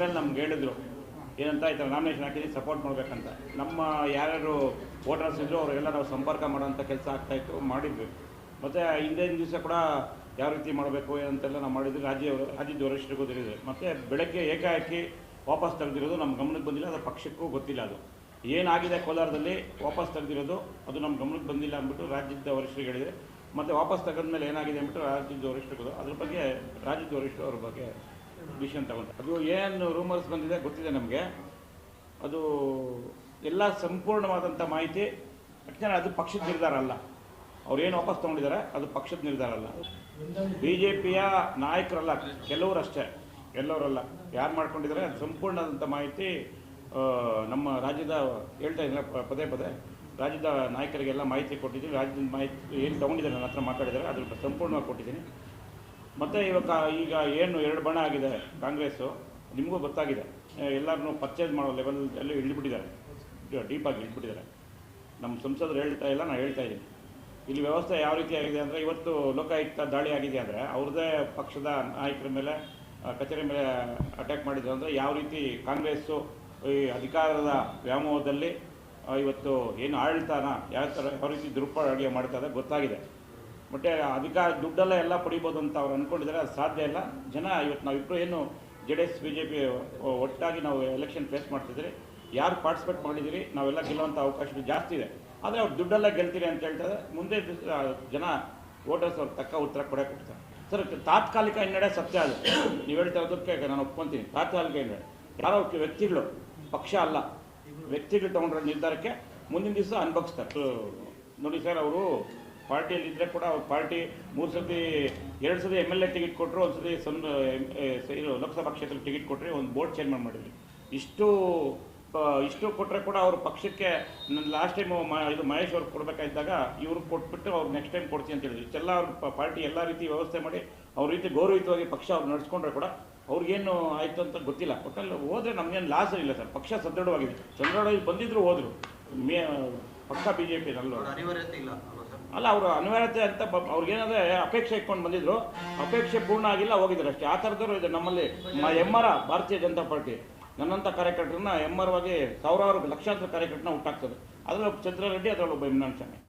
ಮೇಲೆ ನಮ್ಗೆ ಹೇಳಿದ್ರು, ಏನಂತ ಈ ಥರ ನಾಮಿನೇಷನ್ ಹಾಕಿದ್ದೀನಿ ಸಪೋರ್ಟ್ ಮಾಡಬೇಕಂತ. ನಮ್ಮ ಯಾರ್ಯಾರು ವೋಟರ್ಸ್ ಇದ್ರು ಅವರೆಲ್ಲ ನಾವು ಸಂಪರ್ಕ ಮಾಡೋಂಥ ಕೆಲಸ ಆಗ್ತಾಯಿತ್ತು ಮಾಡಿದ್ವಿ. ಮತ್ತು ಹಿಂದಿನ ದಿವಸ ಕೂಡ ಯಾವ ರೀತಿ ಮಾಡಬೇಕು ಏನಂತೆಲ್ಲ ನಾವು ಮಾಡಿದ್ವಿ, ರಾಜ್ಯ ರಾಜ್ಯದ ವರಿಷ್ಠರಿಗೂ ತಿಳಿದ್ರು ಮತ್ತು ಬೆಳಗ್ಗೆ ಏಕಾಏಕಿ ವಾಪಸ್ ತೆಗೆದಿರೋದು ನಮ್ಮ ಗಮನಕ್ಕೆ ಬಂದಿಲ್ಲ, ಅದು ಪಕ್ಷಕ್ಕೂ ಗೊತ್ತಿಲ್ಲ ಅದು. ಏನಾಗಿದೆ ಕೋಲಾರದಲ್ಲಿ, ವಾಪಸ್ ತೆಗೆದಿರೋದು, ಅದು ನಮ್ಮ ಗಮನಕ್ಕೆ ಬಂದಿಲ್ಲ ಅಂದ್ಬಿಟ್ಟು ರಾಜ್ಯದ ವರಿಷ್ಠರಿಗೆ ಹೇಳಿದರೆ. ಮತ್ತು ವಾಪಸ್ ತೆಗೆದ್ಮೇಲೆ ಏನಾಗಿದೆ ಅಂದ್ಬಿಟ್ಟು ರಾಜ್ಯದ ವರಿಷ್ಠರಿಗೆ, ಅದ್ರ ಬಗ್ಗೆ ರಾಜ್ಯದ ವರಿಷ್ಠರು ಅವ್ರ ಬಗ್ಗೆ ಡಿಸಿಷನ್ ತಗೊಂಡು. ಅದು ಏನು ರೂಮರ್ಸ್ ಬಂದಿದೆ ಗೊತ್ತಿದೆ ನಮಗೆ. ಅದು ಎಲ್ಲ ಸಂಪೂರ್ಣವಾದಂಥ ಮಾಹಿತಿ ಯಾಕೆಂದರೆ ಅದು ಪಕ್ಷದ ನಿರ್ಧಾರ ಅಲ್ಲ. ಅವ್ರು ಏನು ವಾಪಸ್ ತೊಗೊಂಡಿದ್ದಾರೆ ಅದು ಪಕ್ಷದ ನಿರ್ಧಾರ ಅಲ್ಲ. ಬಿ ಜೆ ಪಿಯ ನಾಯಕರಲ್ಲ ಕೆಲವರಷ್ಟೇ ಎಲ್ಲವರಲ್ಲ. ಯಾರು ಮಾಡ್ಕೊಂಡಿದ್ದಾರೆ ಅದು ಸಂಪೂರ್ಣವಾದಂಥ ಮಾಹಿತಿ ನಮ್ಮ ರಾಜ್ಯದ ಹೇಳ್ತಾ ಇದ್ದಾರೆ ಪದೇ ಪದೇ. ರಾಜ್ಯದ ನಾಯಕರಿಗೆಲ್ಲ ಮಾಹಿತಿ ಕೊಟ್ಟಿದ್ದೀನಿ ರಾಜ್ಯದ ಮಾಹಿತಿ ಏನು ತೊಗೊಂಡಿದ್ದಾರೆ ನನ್ನ ಹತ್ರ ಮಾತಾಡಿದ್ದಾರೆ, ಅದ್ರ ಸಂಪೂರ್ಣವಾಗಿ ಕೊಟ್ಟಿದ್ದೀನಿ. ಮತ್ತು ಇವಾಗ ಈಗ ಏನು ಎರಡು ಬಣ ಆಗಿದೆ ಕಾಂಗ್ರೆಸ್ಸು, ನಿಮಗೂ ಗೊತ್ತಾಗಿದೆ. ಎಲ್ಲರನ್ನೂ ಪರ್ಚೇಸ್ ಮಾಡೋ ಲೆವೆಲಲ್ಲಿ ಡೀಪ್ ಡೀಪಾಗಿ ಇಳಿಬಿಟ್ಟಿದ್ದಾರೆ. ನಮ್ಮ ಸಂಸದರು ಹೇಳ್ತಾ ಇಲ್ಲ ನಾನು ಹೇಳ್ತಾ ಇದ್ದೀನಿ. ಇಲ್ಲಿ ವ್ಯವಸ್ಥೆ ಯಾವ ರೀತಿ ಆಗಿದೆ ಅಂದರೆ, ಇವತ್ತು ಲೋಕಾಯುಕ್ತ ದಾಳಿ ಆಗಿದೆ ಅಂದರೆ, ಅವ್ರದ್ದೇ ಪಕ್ಷದ ನಾಯಕರ ಮೇಲೆ ಕಚೇರಿ ಮೇಲೆ ಅಟ್ಯಾಕ್ ಮಾಡಿದ್ರು ಅಂದರೆ, ಯಾವ ರೀತಿ ಕಾಂಗ್ರೆಸ್ಸು ಈ ಅಧಿಕಾರದ ವ್ಯಾಮೋಹದಲ್ಲಿ ಇವತ್ತು ಏನು ಆಡಳಿತನ, ಯಾವ ಥರ ಯಾವ ರೀತಿ ದುರುಪಯೋಗ ಮಾಡ್ತಾರೆ ಗೊತ್ತಾಗಿದೆ. ಮತ್ತು ಅಧಿಕಾರ ದುಡ್ಡೆಲ್ಲ ಎಲ್ಲ ಪಡಿಬೋದು ಅಂತ ಅವ್ರು ಅಂದ್ಕೊಂಡಿದ್ದಾರೆ ಅದು ಸಾಧ್ಯ ಇಲ್ಲ. ಜನ ಇವತ್ತು ನಾವಿಬ್ಬರು ಏನು J D S B J P ಒಟ್ಟಾಗಿ ನಾವು ಎಲೆಕ್ಷನ್ ಫೇಸ್ ಮಾಡ್ತಿದ್ದೀರಿ. ಯಾರು ಪಾರ್ಟಿಸಿಪೇಟ್ ಮಾಡಿದ್ದೀರಿ ನಾವೆಲ್ಲ ಗೆಲ್ಲುವಂಥ ಅವಕಾಶ ಜಾಸ್ತಿ ಇದೆ. ಆದರೆ ಅವ್ರು ದುಡ್ಡೆಲ್ಲ ಗೆಲ್ತೀರಿ ಅಂತ ಹೇಳ್ತಾರೆ ಮುಂದೆ ಜನ ವೋಟರ್ಸ್ ಅವ್ರು ತಕ್ಕ ಉತ್ತರ ಕೊಡೋಕೆ ಕೊಡ್ತಾರೆ ಸರ್ ತಾತ್ಕಾಲಿಕ ಹಿನ್ನಡೆ ಸತ್ಯ ಅದು. ನೀವು ಹೇಳ್ತಾ ಇರೋದಕ್ಕೆ ನಾನು ಒಪ್ಕೊತೀನಿ. ತಾತ್ಕಾಲಿಕ ಹಿನ್ನಡೆ. ಯಾರೋ ವ್ಯಕ್ತಿಗಳು ಪಕ್ಷ ಅಲ್ಲ ವ್ಯಕ್ತಿಗಳು ತೊಗೊಂಡಿರೋ ನಿರ್ಧಾರಕ್ಕೆ ಮುಂದಿನ ದಿವಸ ಅನುಭವಿಸ್ತಾರೆ. ನೋಡಿ ಸರ್ ಅವರು ಪಾರ್ಟಿಯಲ್ಲಿ ಇದ್ದರೆ ಕೂಡ ಅವ್ರ ಪಾರ್ಟಿ ಮೂರು ಸತಿ ಎರಡು ಸತಿ ಎಂ ಎಲ್ ಎ ಟಿಕೆಟ್ ಕೊಟ್ಟರು ಒಂದು ಸತಿ ಸಣ್ಣ ಲೋಕಸಭಾ ಕ್ಷೇತ್ರ ಟಿಕೆಟ್ ಕೊಟ್ಟರೆ ಒಂದು ಬೋರ್ಡ್ ಚೇಂಜ್ ಮಾಡಿ ಮಾಡಿದ್ವಿ ಇಷ್ಟು ಇಷ್ಟು ಕೊಟ್ಟರೆ ಕೂಡ ಅವ್ರ ಪಕ್ಷಕ್ಕೆ ನನ್ನ ಲಾಸ್ಟ್ ಟೈಮ್ ಇದು ಮಹೇಶ್ ಅವ್ರಿಗೆ ಕೊಡಬೇಕಾಗಿದ್ದಾಗ ಇವ್ರಿಗೆ ಕೊಟ್ಬಿಟ್ಟು ಅವ್ರು ನೆಕ್ಸ್ಟ್ ಟೈಮ್ ಕೊಡ್ತೀನಿ ಅಂತ ಹೇಳಿದ್ರು. ಇಷ್ಟೆಲ್ಲ ಅವ್ರ ಪಾರ್ಟಿ ಎಲ್ಲ ರೀತಿ ವ್ಯವಸ್ಥೆ ಮಾಡಿ ಅವ್ರ ರೀತಿ ಗೌರವಯುತವಾಗಿ ಪಕ್ಷ ಅವ್ರು ನಡೆಸ್ಕೊಂಡ್ರೆ ಕೂಡ ಅವ್ರಿಗೇನು ಆಯಿತು ಅಂತ ಗೊತ್ತಿಲ್ಲ. ಒಟ್ಟಲ್ಲಿ ಹೋದರೆ ನಮಗೇನು ಲಾಸ್ ಇಲ್ಲ ಸರ್. ಪಕ್ಷ ಸದೃಢವಾಗಿದೆ. ಸದೃಢವಾಗಿ ಬಂದಿದ್ರು ಹೋದರು. ಮೇ, ಪಕ್ಷ ಬಿ ಜೆ ಪಿ ನಲ್ಲೂ ಅನಿವಾರ್ಯತೆ ಇಲ್ಲ ಅಲ್ಲ, ಅವರು ಅನಿವಾರ್ಯತೆ ಅಂತ ಅವ್ರಿಗೇನಾದ್ರೆ ಅಪೇಕ್ಷೆ ಇಟ್ಕೊಂಡು ಬಂದಿದ್ರು. ಅಪೇಕ್ಷೆ ಪೂರ್ಣ ಆಗಿಲ್ಲ ಹೋಗಿದ್ರು ಅಷ್ಟೇ. ಆ ಥರದವರು ಇದೆ ನಮ್ಮಲ್ಲಿ. ಎಂ ಆರ್ ಭಾರತೀಯ ಜನತಾ ಪಾರ್ಟಿ. ನನ್ನಂಥ ಕಾರ್ಯಕರ್ತರನ್ನ ಎಂ ಆರ್ ಆಗಿ ಸಾವಿರಾರು ಲಕ್ಷಾಂತರ ಕಾರ್ಯಕರ್ತನ ಹುಟ್ಟಾಗ್ತದೆ ಅದರಲ್ಲಿ ಚಂದ್ರಾರೆಡ್ಡಿ ಚಂದ್ರರೆಡ್ಡಿ, ಅದರಲ್ಲಿ ಒಬ್ಬ ಇಮ್ರಾನ್ ಖಾನ್